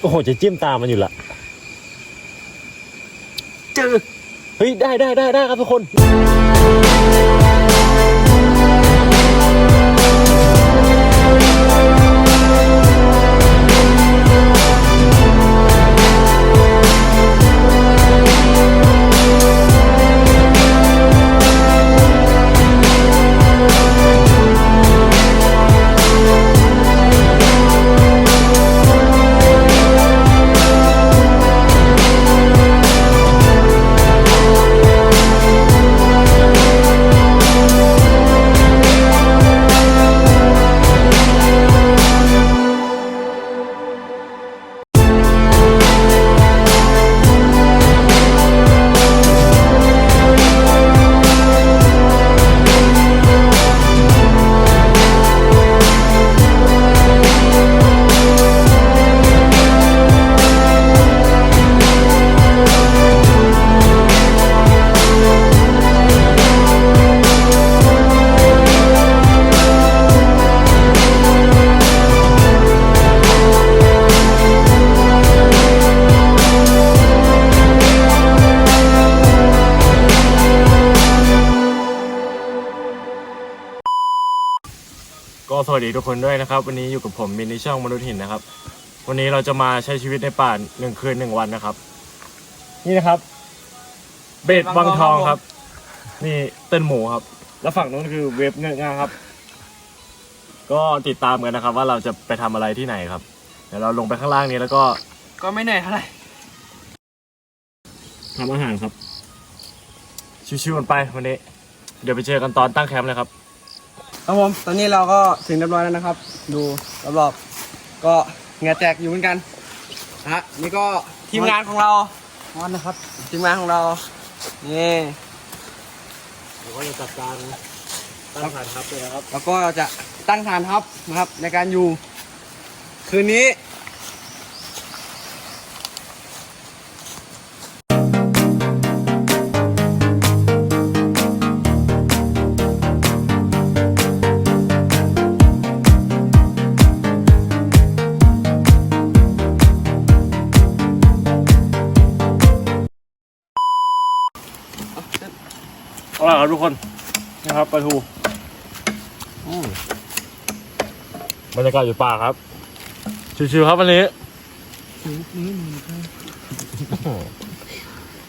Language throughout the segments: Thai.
โอ้โหจะจิ้มตามมันอยู่ละเจอ เฮ้ย ได้ได้ได้ได้ครับทุกคน ดีทุกคนด้วยนะครับ วันนี้อยู่กับผมมินในช่องมนุษย์หินนะครับ วันนี้เราจะมาใช้ชีวิตในป่าหนึ่งคืนหนึ่งวันนะครับ นี่นะครับ เบดวังทองครับ นี่เต้นหมูครับ แล้วฝั่งนู้นคือเว็บเงือกง่าครับ ก็ติดตามกันนะครับ ว่าเราจะไปทำอะไรที่ไหนครับเดี๋ยวเราลงไปข้างล่างนี้แล้วก็ก็ไม่เหนื่อยเท่าไหร่ทำอาหารครับ ชิวๆกันไปวันนี้ เดี๋ยวไปเจอกันตอนตั้งแคมป์เลยครับ ครับผมตอนนี้เราก็ถึงเรียบร้อยแล้วนะครับ ดูรอบๆก็เหงื่อแตกอยู่เหมือนกันนะฮะนี่ก็ทีมงานของเรามอนนะครับ ทีมงานของเรานี่เดี๋ยวก็จะจัดการตั้งฐานทัพเลยนะครับ แล้วก็จะตั้งฐานทัพนะครับ ในการอยู่ คืนนี้ เอาล่ะครับทุกคนนะครับปลาทูบรรยากาศอยู่ป่าครับ ชิวๆครับวันนี้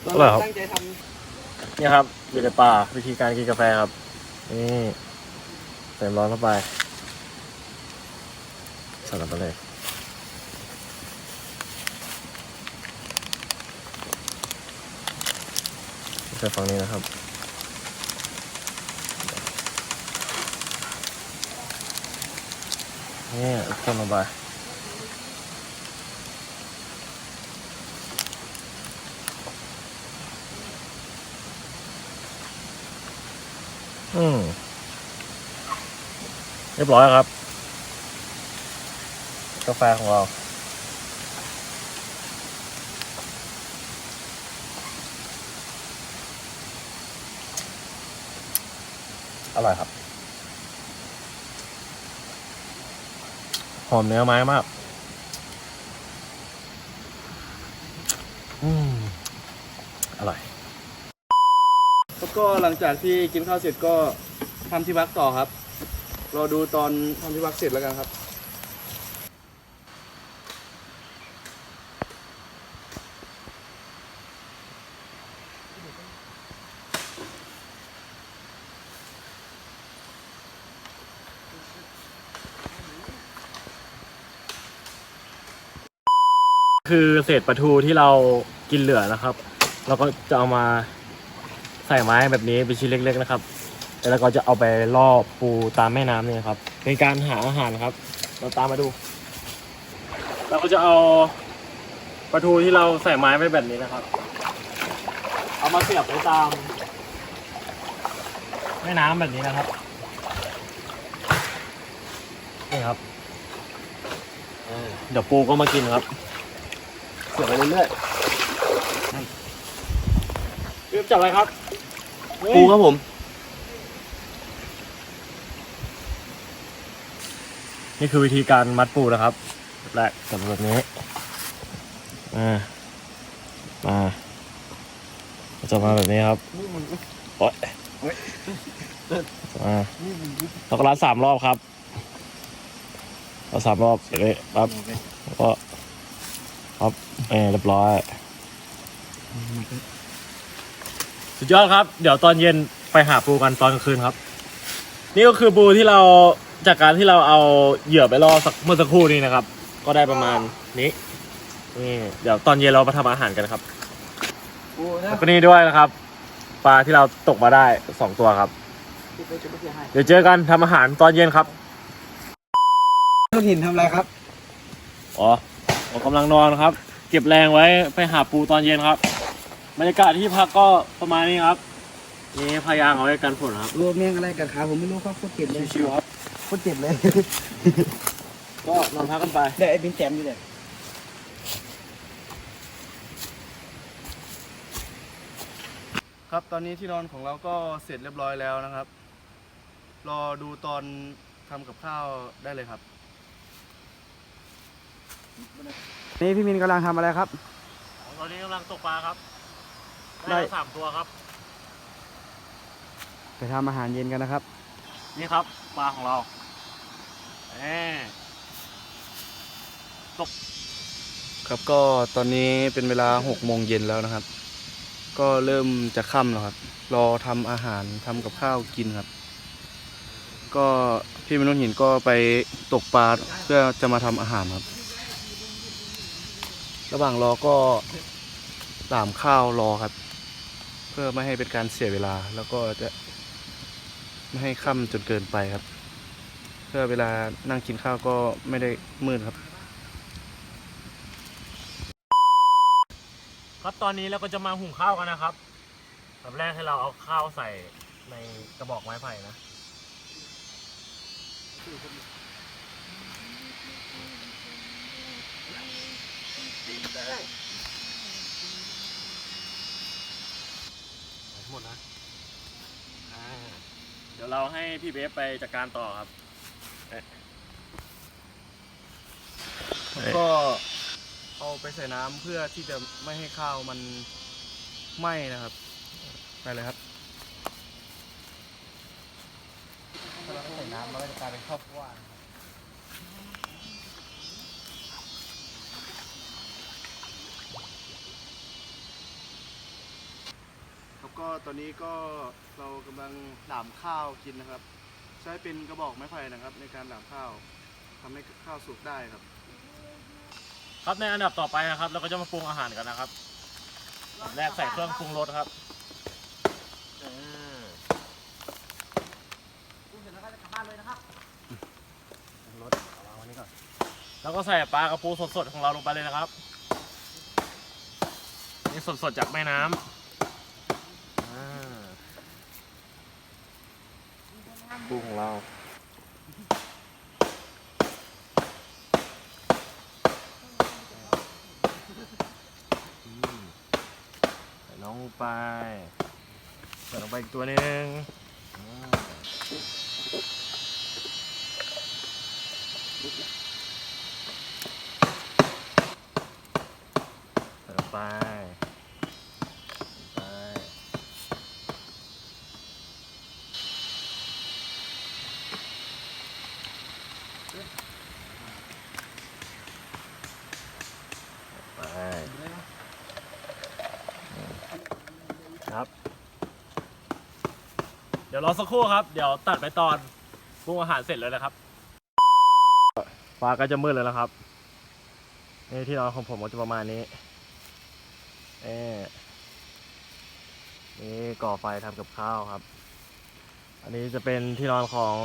อร่อยครับตั้งใจทเนี่ยครับอยู่ในป่าวิธีการกินกาแฟครับนี่ใส่ร้อนเข้าไปใส่ลงไปเลยใส่ฝั่งนี้นะครับ นี่ต้นลงไปอืม เรียบร้อยครับ กาแฟของเราอร่อยครับ หอมเนื้อไม้มาก อืมอร่อย แล้วก็หลังจากที่กินข้าวเสร็จก็ทำที่พักต่อครับ รอดูตอนทำที่พักเสร็จแล้วกันครับ คือเศษปลาทูที่เรากินเหลือนะครับ เราก็จะเอามาใส่ไม้แบบนี้เป็นชิ้นเล็ก ๆ นะครับ แล้วก็จะเอาไปล่อปูตามแม่น้ำเนี่ยครับ เป็นการหาอาหารครับ เราตามมาดู เราก็จะเอาปลาทูที่เราใส่ไม้ไว้แบบนี้นะครับ เอามาเสียบไว้ตาม แม่น้ำแบบนี้นะครับนี่ครับเออเดี๋ยวปูก็มากินครับ เสียบไปเรื่อยๆรีบจับอะไรครับปูครับผม นี่คือวิธีการมัดปูนะครับแรกจับแบบนี้มามาจะมาแบบนี้ครับโอ๊ยมาแล้วก็รัดสามรอบครับเรัดสามรอบเสร็จเลยปั๊บก็ เออเรียบร้อย สุดยอดครับ เดี๋ยวตอนเย็นไปหาปูกันตอนกลางคืนครับ นี่ก็คือปูที่เราจากการที่เราเอาเหยื่อไปล่อสักเมื่อสักครู่นี้นะครับ ก็ได้ประมาณนี้นี่เดี๋ยวตอนเย็นเรามาทำอาหารกันครับโอ้นะแล้วก็นี่ด้วยนะครับ ปลาที่เราตกมาได้สองตัวครับเดี๋ยวเจอกันทำอาหารตอนเย็นครับต้นหินทำอะไรครับ อ๋อผมกำลังนอนครับเก็บแรงไว้ไปหาปูตอนเย็นครับ บรรยากาศที่พักก็ประมาณนี้ครับ นี่พายางเอาไว้กันฝนครับรวมเมียงอะไรกันขาผมไม่รู้ครับโคตรเจ็บเลยชิวๆครับโคตรเจ็บเลย ก็นอนพักกันไปเดี๋ยวไอ้บินแจมอยู่เลยครับตอนนี้ที่นอนของเราก็เสร็จเรียบร้อยแล้วนะครับ รอดูตอนทำกับข้าวได้เลยครับ นี่พี่มินกำลังทำอะไรครับ ตอนนี้กำลังตกปลาครับ ได้ ได้สามตัวครับ ไปทำอาหารเย็นกันนะครับ นี่ครับปลาของเราแหมครับก็ตอนนี้เป็นเวลาหกโมงเย็นแล้วนะครับ ก็เริ่มจะค่ำแล้วครับ รอทำอาหารทำกับข้าวกินครับ ก็พี่มนุษย์หินก็ไปตกปลาเพื่อจะมาทำอาหารครับ ระหว่างรอก็ตามข้าวรอครับ เพื่อไม่ให้เป็นการเสียเวลา แล้วก็จะไม่ให้ค่ำจนเกินไปครับ เพื่อเวลานั่งกินข้าวก็ไม่ได้มืดครับ ครับตอนนี้เราก็จะมาหุงข้าวกันนะครับแบบแรกให้เราเอาข้าวใส่ในกระบอกไม้ไผ่นะ หมดนะอ่าเดี๋ยวเราให้พี่เบฟไปจัดการต่อครับ ก็เอาไปใส่น้ำเพื่อที่จะไม่ให้ข้าวมันไหม้นะครับ ไปเลยครับถ้าเราใส่น้ำมันก็จะกลายเป็นข้าวฟ่างครับ ก็ตอนนี้ก็เรากำลังหลามข้าวกินนะครับ ใช้เป็นกระบอกไม้ไผ่นะครับ ในการหลามข้าวทำให้ข้าวสุกได้ครับ ครับในอันดับต่อไปนะครับ เราก็จะมาปรุงอาหารกันนะครับอันดับแรกใส่เครื่องปรุงรสครับอ่าแล้วก็ใส่ปลากระปูสดๆของเราลงไปเลยนะครับ นี่สดๆจากแม่น้ำอ่า ปูของเราใส่น้องลงไปใส่ลงไปอีกตัวหนึงอ่าใส่ลงไปใส่ลงไปไป ครับ เดี๋ยวรอสักครู่ครับ เดี๋ยวตัดไปตอนปรุงอาหารเสร็จเลยนะครับ ฟ้าก็จะมืดแล้วนะครับ นี่ที่นอนของผมก็จะประมาณนี้เอ๊นี่ก่อไฟทำกับข้าวครับ อันนี้จะเป็นที่นอนของ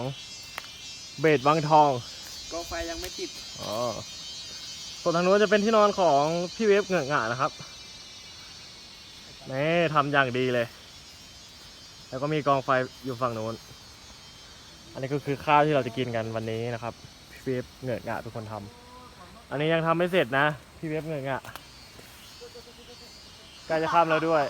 เบดวังทอง ก็ไฟยังไม่ติด อ๋อ ส่วนทางนู้นจะเป็นที่นอนของพี่เวฟเหงือกหงานะครับ นี่ทำอย่างดีเลย แล้วก็มีกองไฟอยู่ฝั่งนู้น อันนี้ก็คือข้าวที่เราจะกินกันวันนี้นะครับ พี่เวฟเหงือกหงาเป็นคนทำอันนี้ยังทำไม่เสร็จนะ พี่เวฟเหงือกหงาใกล้จะข้ามแล้วด้วย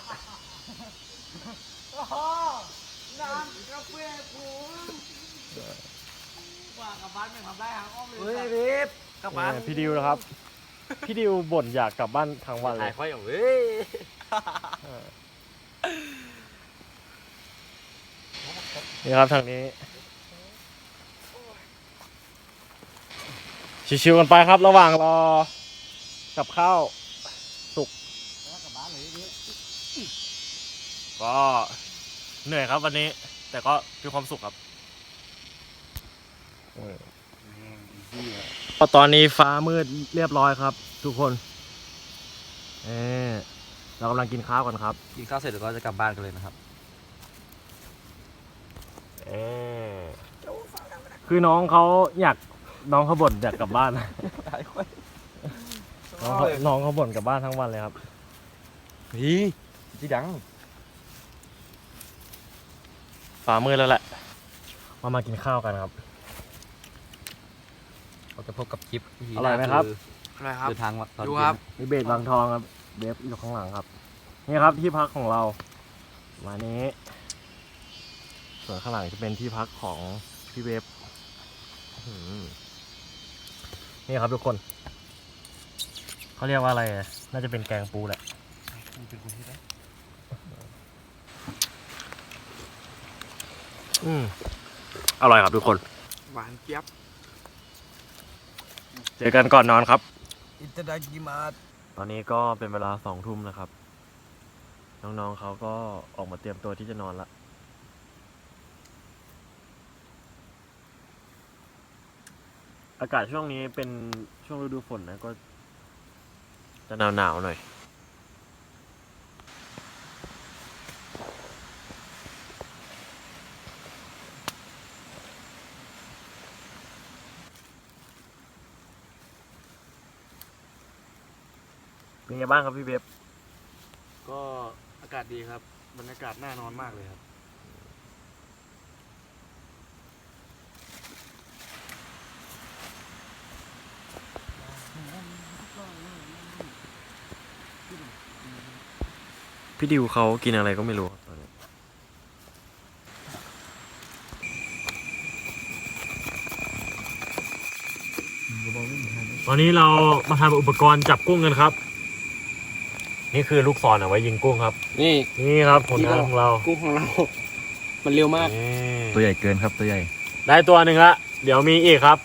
เฮ้ยบีบกลับบ้านเนี่ยพี่ดิวนะครับ พี่ดิวบ่นอยากกลับบ้านทั้งวันเลถ่ายยค่อยอย่างเว้ย นี่ครับทางนี้ ชิวๆกันไปครับ ระหว่างรอ กับข้าวสุกก็เหนื่อยครับวันนี้ แต่ก็มีความสุขครับก็ตอนนี้ฟ้ามืดเรียบร้อยครับ ทุกคนเออเรากำลังกินข้าวกันครับ กินข้าวเสร็จแล้วก็จะกลับบ้านกันเลยนะครับ คือน้องเขาอยากน้องเขาบ่นอยากกลับบ้านถ่ายค่อยน้องเขาน้องเขาบ่นกลับบ้านทั้งวันเลยครับนี่จีดังฟ้ามืดแล้วแหละมามากินข้าวกันครับ เราจะพบกับคลิปอร่อยไหมครับ อะไรครับ เดินทางมาตอนดูครับมีเบสบางทองครับเบฟอยู่ข้างหลังครับ นี่ครับที่พักของเรา วันนี้ ส่วนข้างหลังจะเป็นที่พักของพี่เบฟอื้อหือนี่ครับทุกคน เขาเรียกว่าอะไรอะน่าจะเป็นแกงปูแหละอืมอร่อยครับทุกคน หวานเจี๊ยบ เจอกันก่อนนอนครับ อิตาดากิมาสตอนนี้ก็เป็นเวลาสองทุ่มนะครับ น้องๆเขาก็ออกมาเตรียมตัวที่จะนอนละ อากาศช่วงนี้เป็นช่วงฤดูฝนนะก็ จะหนาวหนาวๆหน่อย เป็นไงบ้างครับพี่เบฟก็อากาศดีครับ บรรยากาศน่านอนมากเลยครับ พี่ดิวเขากินอะไรก็ไม่รู้ครับตอนนี้ตอนนี้เรามาทำอุปกรณ์จับกุ้งกันครับ นี่คือลูกศรเอาไว้ยิงกุ้งครับ นี่นี่ครับผลงานของเรา กุ้งของเรา มันเร็วมากนี่ตัวใหญ่เกินครับตัวใหญ่ ได้ตัวหนึ่งละ เดี๋ยวมีอีกครับ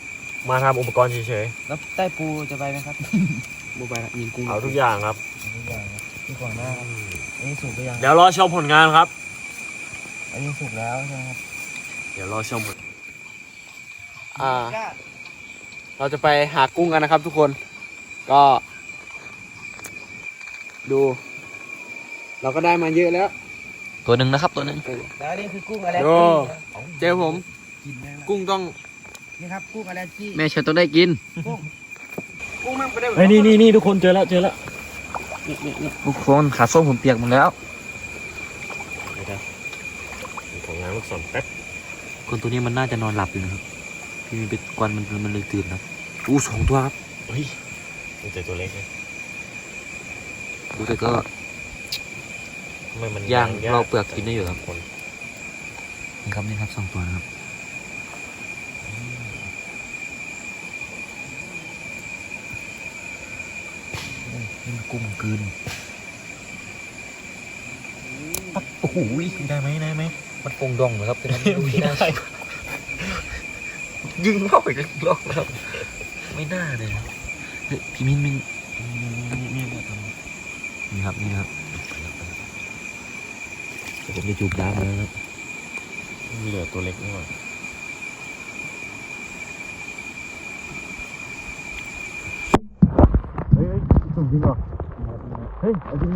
มาทำอุปกรณ์เฉยแล้วใต้ปูจะไปไหมครับปูไปละยิงกุ้ง ๆ เอาทุกอย่างครับ ทุกอย่างครับที่ก่อนหน้าครับอัน นี้สุกหรือยังเดี๋ยวรอชมผลงานครับ อันนี้สุกแล้วใช่ไหมครับเดี๋ยวรอชมผลอ่า เราจะไปหากุ้งกันนะครับทุกคน ก็ ดู เราก็ได้มาเยอะแล้ว ตัวหนึ่งนะครับตัวหนึ่ง แล้วนี่คือกุ้งอะไรโอ้เจอผม กินได้ละกุ้งต้องนี่ครับกุ้งอะไรจี้แม่ฉันต้องได้กิน กุ้งแม่งไปได้เฮ้ยนี่นี่นี่ทุกคนเจอแล้วเจอแล้ว ทุกคนขาส้มผมเปียกหมดแล้วเดี๋ยวนะดูผลงานลูกศรแป๊บคนตัวนี้มันน่าจะนอนหลับอยู่นะครับ พี่มีเป็นกวนมันมันเลยตื่นครับอู้สองตัวครับเฮ้ยมันเจอตัวเล็กนะดูแต่ก็ทำไมมันย่างยเราเปลือกกินได้อยู่ครับคนนี่ครับนี่ครับสองตัวนะครับโอ้นี่มัน กุ้งกลืนปั๊บโอ้โหได้ไหมได้ไหมมันฟงดองเหรอครับแต่มันไม่น่ายิงเข้าไปยิงลอกครับ ไม่น่าเลยนะเฮ้ยพี่มิ้นมินนี่นี่นี่ทนี่ครับนี่ครับเดี๋ยวผมจะจูบน้ำแล้วนะครับำเหลือตัวเล็กนี่หว่าเฮ้ยเฮ้ยจริงเหรอเฮ้ยเอาดิ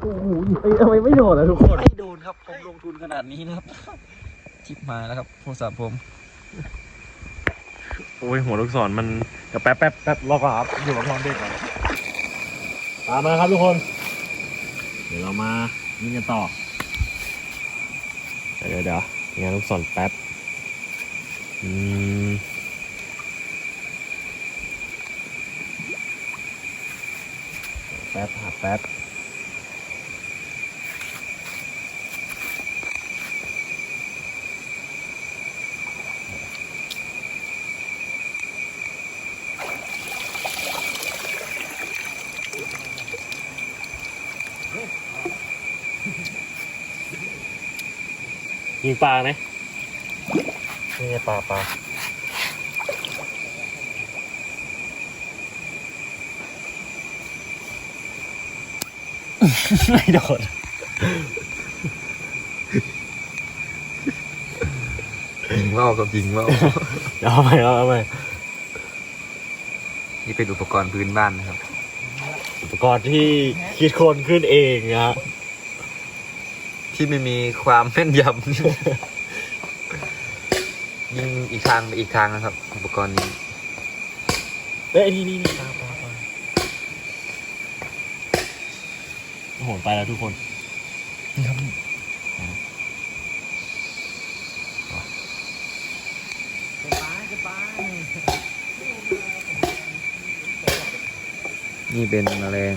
โอ้โหทำไมไม่โดดอะทุกคนไม่โดนครับ ผมลงทุนขนาดนี้นะครับจิบมาแล้วครับโทรศัพท์ผม โอ้ยหัวลูกศรมันกับแป๊บแป๊บแป๊บรอก่อนครับอยู่กับน้องเด็กก่อนตามมาครับทุกคน เดี๋ยวเรามายิงกันต่อ เดี๋ยวเดี๋ยวงานลูกศรแป๊บ อืม แป๊บยิงปลาไหมนี่ปลาปลา ไม่โดนยิงว่าวกับยิงว่าวเอาไปเอาไปนี่เป็นอุปกรณ์พื้นบ้านนะครับ อุปกรณ์ที่คิดคนขึ้นเองนะ ที่ไม่มีความแม่นยำยิงอีกทางไปอีกทางนะครับ อุปกรณ์นี้เอ้ยนี่นี่นี่ปลา ปลาปลาโอ้โหไปแล้วทุกคนนี่เป็นแมลง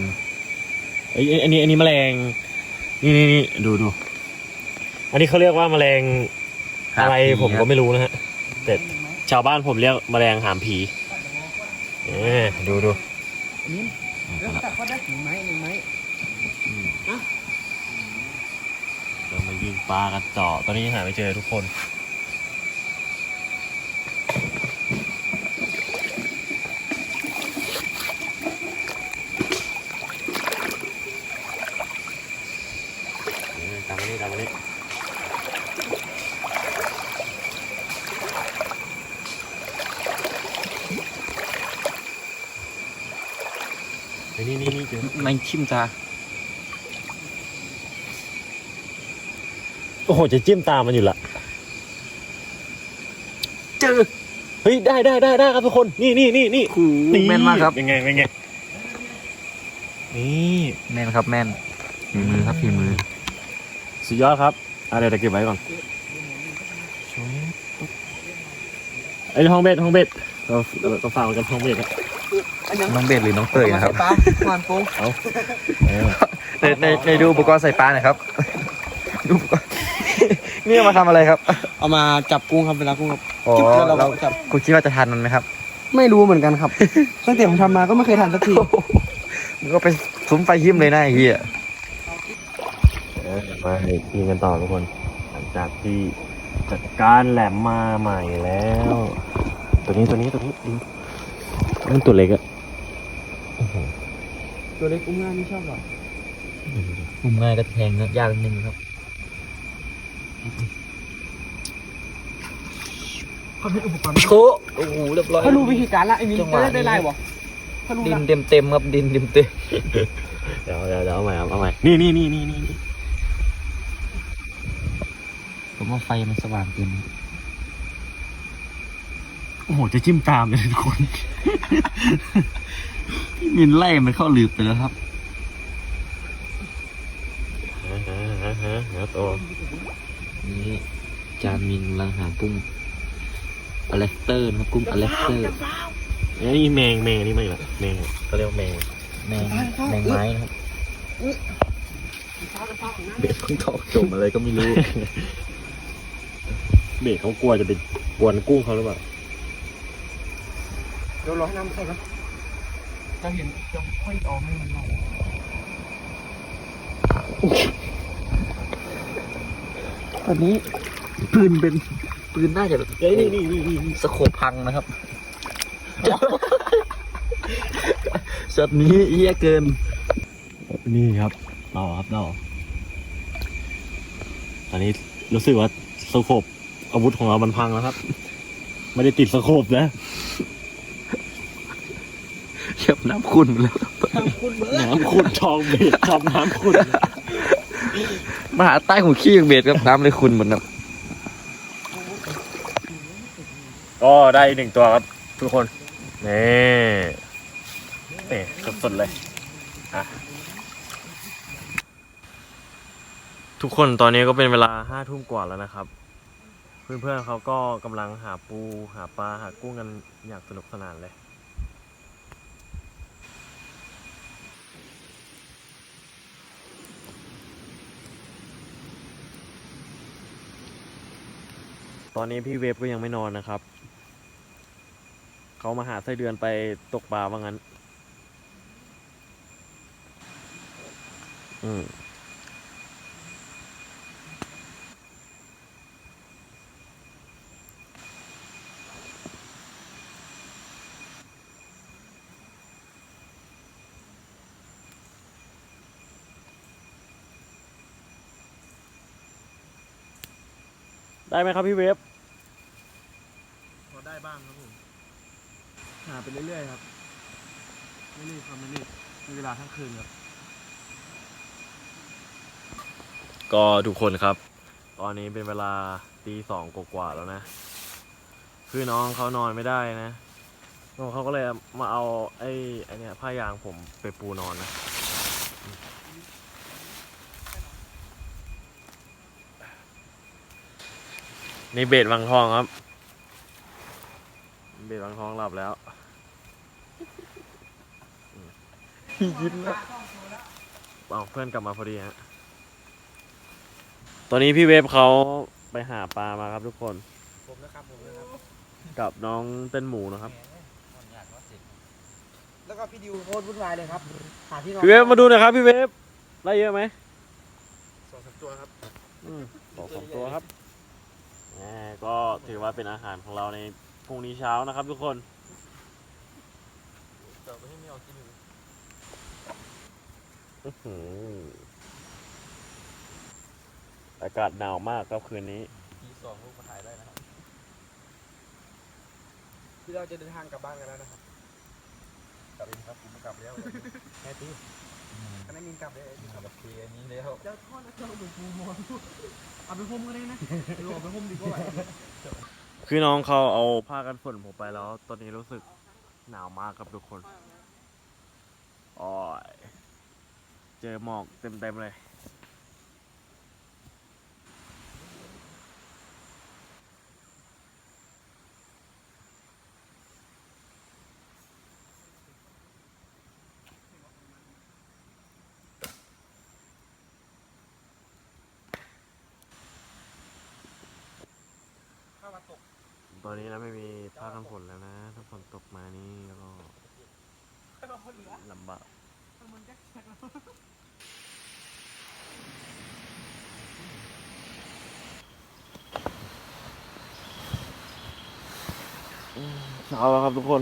ไอ้ยอันนี้อันนี้แมลง นี่นี่นี่ดูดูอันนี้เขาเรียกว่าแมลงอะไรผมก็ไม่รู้นะฮะแต่ชาวบ้านผมเรียกแมลงหามผีเออดูดูนิ้มเรื่องตัดเขาได้หนึ่งไม้หนึ่งไม้ เรามา ยิงปลากันต่อ ตอนนี้ยังหาไม่เจอทุกคน ตามมานี่ตามมานี่นี่นี่นี่เจอไม่ชิมตา อ้โห จะจิ้มตามมันอยู่ละ เจอ เฮ้ย ได้ได้ได้ได้ครับทุกคน นี่นี่นี่นี่ขู่แม่นมากครับ เป็นไงเป็นไง นี่แม่นครับแม่นฝีมือครับฝีมือ สุดยอดครับอะเดี๋ยวเดี๋ยวเก็บไว้ก่อนไอ้ยห้องเบ็ดห้องเบ็ดเราเราเราฝากไว้กันห้องเบ็ดอะน้องเบสหรือน้องเตยนะครับปลาหวานกุ้งเออในในในดูอุปกรณ์ใส่ปลาหน่อยครับดูอุปกรณ์ นี่เอามาทำอะไรครับ เอามาจับกุ้งครับเวลากุ้งครับอ๋อจิ๊บแล้วเราเราก็จับคุณคิดว่าจะทันมันไหมครับ ไม่รู้เหมือนกันครับ ตั้งแต่ผมทำมาก็ไม่เคยทันสักทีมันก็ไปซุ้มไฟยิ้มเลยนะไอ้เหี้ยเออมายิงกันต่อทุกคน หลังจากที่จัดการแหลมมาใหม่แล้ว ตัวนี้ตัวนี้ตัวนี้ดูมันตัวเล็กอะตัวเล็กกุ้งง่ายไม่ชอบหรอกมุมง่ายก็แทงนะยากนิดนึงครับ เขาเป็นอุปกรณ์โชโอ้โหเรียบร้อยเขารู้วิธีการละไอ้มินจะได้ได้ไรบ่เขารู้ดินละเต็มเต็มๆครับดินเต็มเต็มเดี๋ยวเดี๋ยวเดี๋ยวเอาใหม่ครับเอาใหม่นี่นี่นี่นี่นี่ผมว่าไฟมันสว่างเกินโอ้โหจะจิ้มตามเลยทุกคน พี่มินไล่มันเข้าหลืบไปแล้วครับ ฮะฮะฮะฮะฮะตัว นี่จานมินกำลังหากุ้งอเลสเตอร์นะครับกุ้งอเลสเตอร์นี่แมงแมงนี่มาอีกแล้วแมงเขาเรียกว่าแมงแมงแมงไม้นะครับเบ็ดเพิ่งตอกจมอะไรก็ไม่รู้ เบรกเขากลัวจะไปกวนกุ้งเขาหรือเปล่าเดี๋ยวรอให้น้ำใส่ก่อนจะเห็นจะค่อยออกให้มันลง ตอนนี้ปืนเป็นปืนน่าจะแบบเอ้ยนี่นี่นี่นี่สโคปพังนะครับช็อตนี้เยี่ยเกิน นี่ครับต่อครับต่อตอนนี้รู้สึกว่าสโคบอาวุธของเรามันพังแล้วครับ ไม่ได้ติดสโคบนะเก็บน้ำขุ่นหมดแล้วน้ำขุดทองเบรกทองน้ำขุด มาหาใต้หูขี้ของเบสครับน้ำเลยขุ่นหมดครับก็ได้หนึ่งตัวครับทุกคนนี่นี่สดๆเลยอะทุกคนตอนนี้ก็เป็นเวลาห้าทุ่มกว่าแล้วนะครับ เพื่อนๆเขาก็กำลังหาปูหาปลาหากุ้งกันอย่างสนุกสนานเลย ตอนนี้พี่เวฟก็ยังไม่นอนนะครับ เขามาหาไส้เดือนไปตกปลาว่างั้น อืม ได้ไหมครับพี่เวฟพอได้บ้างครับผมหาไปเรื่อยๆครับ ไม่รีบครับไม่รีบมีเวลาทั้งคืนครับ ก็ทุกคนครับ ตอนนี้เป็นเวลาตีสองกว่าๆแล้วนะ คือน้องเขานอนไม่ได้นะน้องเขาก็เลยมาเอาไอ้ไอ้เนี่ยผ้ายางผมไปปูนอนนะ นี่เบดวังทองครับ เบดวังทองหลับแล้วยิ้มแล้วเอาเพื่อนกลับมาพอดีฮะ ตอนนี้พี่เวฟเขาไปหาปลามาครับทุกคน ผมนะครับผมนะครับกับน้องเต้นหมูนะครับ แล้วก็พี่ดิวโคตรวุ่นวายเลยครับหาที่นอนพี่เวฟมาดูหน่อยครับพี่เวฟได้เยอะไหมสองสามตัวครับอืมสองสองตัวครับแหม ก็ถือว่าเป็นอาหารของเราในพรุ่งนี้เช้านะครับทุกคนอื้อหืออากาศหนาวมากครับคืนนี้ที่เราจะเดินทางกลับบ้านกันแล้วนะครับกลับเองครับผมกลับแล้วแค่ตี คณะมินกลับเลยมินกลับโอเคอันนี้แล้วเจ้าทอดแล้วเจ้าหมูปูมอนเอาไปพุ่มก็ได้นะดูเอาไปพุ่มดีกว่าคือน้องเขาเอาผ้ากันฝนผมไปแล้ว ตอนนี้รู้สึกหนาวมากครับทุกคนโอ้ยเจอหมอกเต็มๆเลย ข้าวมาตก ต อนนี้นะไม่มีผ้ากันฝนแล้วนะถ้าฝนตกมานี่ก็ลำบากอืมเช้าแล้วครับทุกคน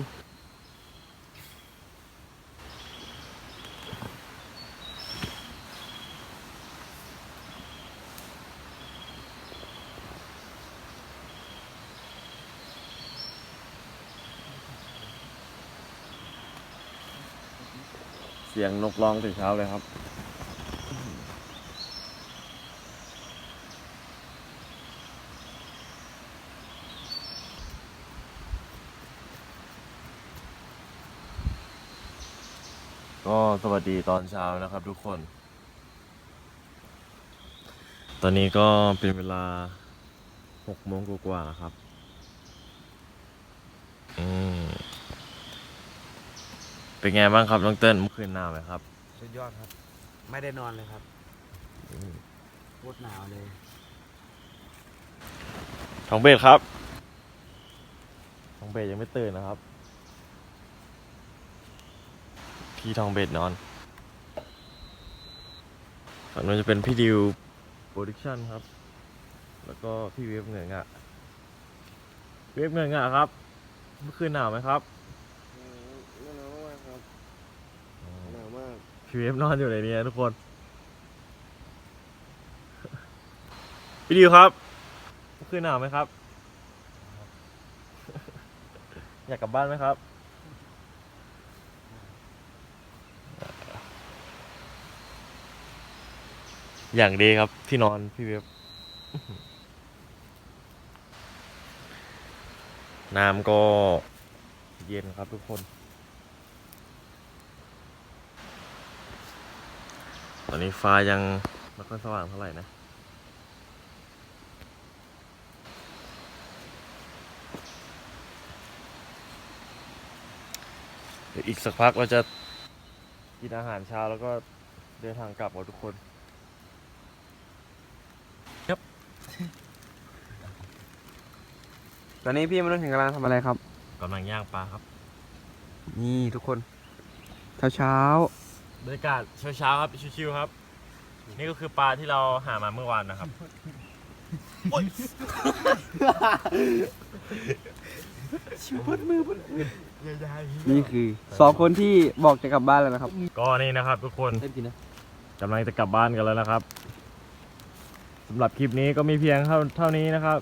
สียงนกร้องถึงเช้าเลยครับ ก็สวัสดีตอนเช้านะครับทุกคน ตอนนี้ก็เป็นเวลาหกโมงกว่าๆครับ อืม เป็นไงบ้างครับน้องเติ้ลเมื่อคืนหนาวไหมครับสุดยอดครับ ไม่ได้นอนเลยครับโคตรหนาวเลยทองเบสครับทองเบสยังไม่ตื่นนะครับ พี่ทองเบสนอนฝั่งนู้นจะเป็นพี่ดิวโปรดิชั่นครับ แล้วก็พี่เวฟเหงื่องะเวฟเหงื่องะครับ เมื่อคืนหนาวไหมครับ หนาวมากครับหนาวมาก พี่เวฟนอนอยู่ในนี้ทุกคน พี่ดิวครับคือคืนหนาวไหมครับ อยากกลับบ้านไหมครับ อย่างดีครับที่นอนพี่เวฟน้ำก็เย็นครับทุกคน อนนี้ฟ้ายังไม่ค่อยสว่างเท่าไหร่นะ เดี๋ยวอีกสักพักเราจะกินอาหารเช้าแล้วก็เดินทางกลับกับทุกคนตอนนี้พี่มนุษย์ถึงกำลังทำอะไรครับกำลังย่างปลาครับ นี่ทุกคน เช้าเช้า บรรยากาศเช้าๆครับชิวๆครับ นี่ก็คือปลาที่เราหามาเมื่อวานนะครับ นี่คือสองคนที่บอกจะกลับบ้านแล้วนะครับก็นี่นะครับ ทุกคนกำลังจะกลับบ้านกันแล้วนะครับสำหรับคลิปนี้ก็มีเพียงเท่าเท่านี้นะครับ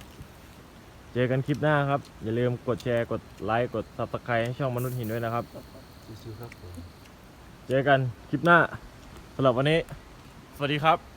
เจอกันคลิปหน้าครับ อย่าลืมกดแชร์กดไลค์กดซับสไครต์ให้ช่องมนุษย์หินด้วยนะครับ ชิวๆครับ เจอกันคลิปหน้าสำหรับวันนี้ สวัสดีครับ